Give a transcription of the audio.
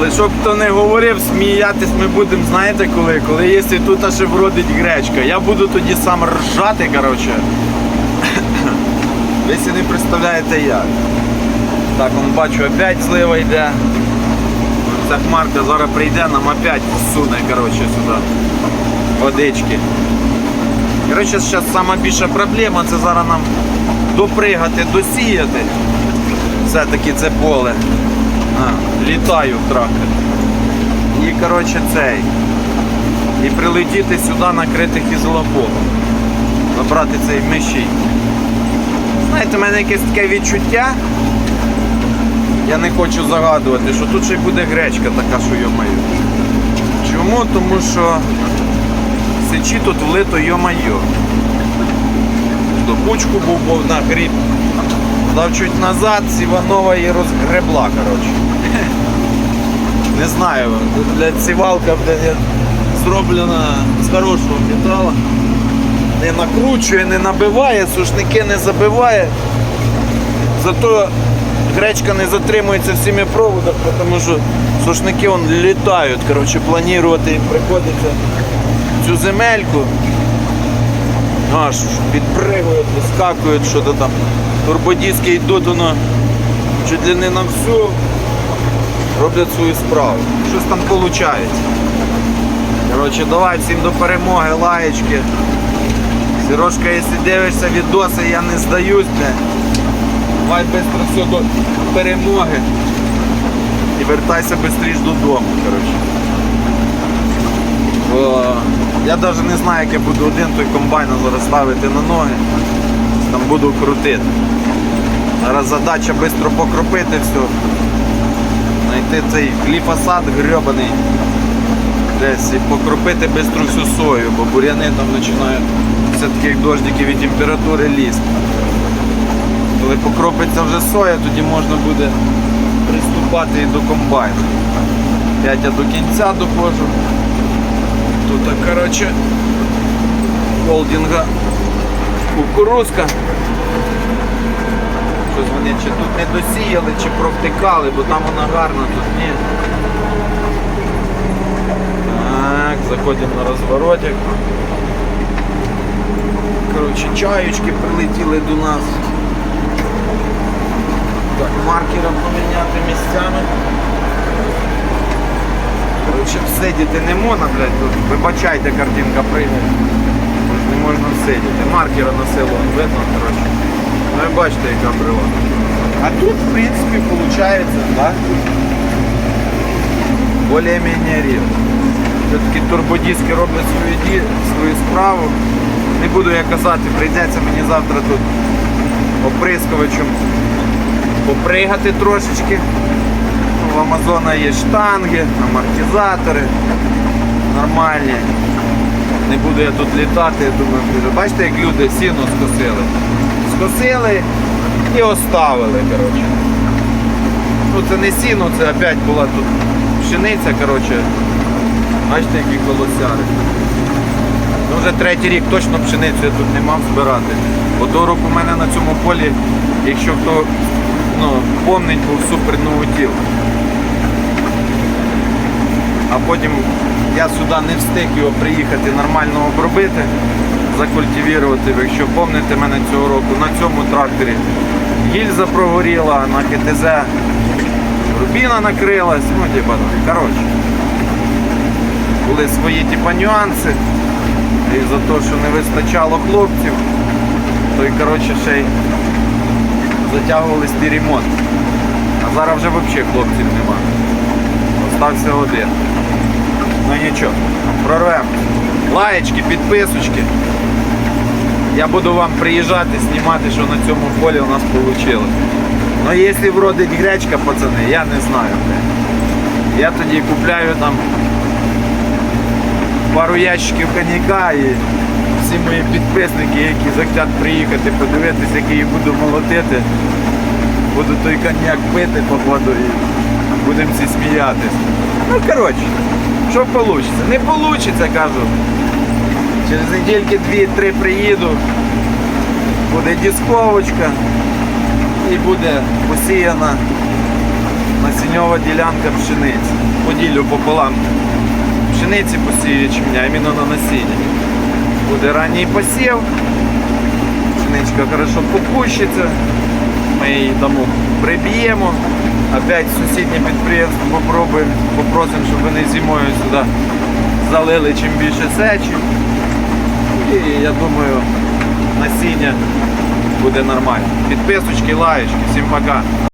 Але щоб хто не говорив, сміятись ми будемо, знаєте коли? Коли якщо тут аж вродить гречка. Я буду тоді сам ржати, коротше. Ви си не представляєте як. Так, он бачу, опять злива йде. Ця хмарка зараз прийде, нам опять суне, коротше, сюди. Водички. Коротше, зараз сама більша проблема це зараз нам допригати, досіяти. Все-таки це поле. А, літаю трактор. І коротше цей. І прилетіти сюди накрити ізолапом. Забрати цей мишій. Знаєте, в мене якесь таке відчуття. Я не хочу загадувати, що тут ще й буде гречка така, що йомаю. Чому? Тому що сечі тут влито йо-майо. До пучку був на гріб. Дав чуть назад, Сіванова її розгребла, коротше. Не знаю, блядь, сівалка блядь, зроблена з хорошого металу. Не накручує, не набиває, сушники не забиває. Зато гречка не затримується в сім'ї проводах, тому що сушники вон літають. Коротше, планувати приходиться цю земельку. Аж підпригують, вискакують, що то там. Турбодиски йдуть, воно чуть ли не на всю, роблять свою справу. Щось там виходить. Коротше, давай всім до перемоги, лаєчки. Сірошка, якщо дивишся відоси, я не здаюсь, бля. Давай швидко все до перемоги. І вертайся швидше додому, коротше. Бо я навіть не знаю, як я буду один той комбайн зараз ставити на ноги. Там буду крутити. Зараз задача швидко покропити все. Знайти цей гліфосат грьобаний. Десь і покропити швидко всю сою, бо буряни там починають все-таки як дождики від температури лізти. Коли покропиться вже соя, тоді можна буде приступати і до комбайну. П'ять я до кінця доходжу. Тут, коротше, холдинга кукурузка. Щось вони чи тут не досіяли, чи провтикали, бо там вона гарна, тут ні. Так, заходимо на розворотик. Коротше, чаючки прилетіли до нас. Так, маркером поміняти місцями. Коротше, всидіти не можна, блядь, тут. Вибачайте, картинка прийде. Не можна всидіти. Маркера на село видно, коротше. Ну і бачите, яка брила. А тут, в принципі, виходить, так? Более-менее рівно. Все-таки турбодиски роблять свою, ді... свою справу. Не буду я казати, прийдеться мені завтра тут оприскувачем попригати трошечки. Ну, В Амазона є штанги, амортизатори нормальні. Не буду я тут літати, я думаю, бачите, як люди сіно скосили. Скосили і оставили. коротше. Ну це не сіно, це опять була тут пшениця, коротше. Бачите, які колосяри. Ну, вже третій рік точно пшеницю я тут не мав збирати. Бо того року у мене на цьому полі, якщо хто ну, помнить, був супер новотіл. А потім я сюди не встиг його приїхати нормально обробити, закультивувати. Якщо помните мене цього року, на цьому тракторі гільза прогоріла, на КТЗ рубіна накрилась, ну типа, ну, коротше. Були свої типа нюанси. І за те, що не вистачало хлопців, то і коротше ще й затягували ті ремонт. А зараз вже взагалі хлопців нема. Остався один. Ну нічого, прорвемо. Лаєчки, підписочки. Я буду вам приїжджати, знімати, що на цьому полі у нас вийшло. Ну якщо вродить гречка, пацани, я не знаю. Я тоді купляю там пару ящиків коньяка і всі мої підписники, які захотять приїхати, подивитися, як я буду молотити, буду той коньяк пити походу і будемо всі сміятись. Ну коротше, що вийде? Не вийде, кажу. Через недільки дві-три приїду, буде дисковочка і буде посіяна насінньова ділянка пшениці. Поділю пополам. Пшениці посію ячменя, іменно на насіння. Буде ранній посів. Пшеничка хорошо попущиться. Ми її тому приб'ємо. Опять сусіднє підприємство попробуємо, попросимо, щоб вони зимою сюди залили чим більше сечі. І я думаю, насіння буде нормально. Підписочки, лаєчки. Всім пока.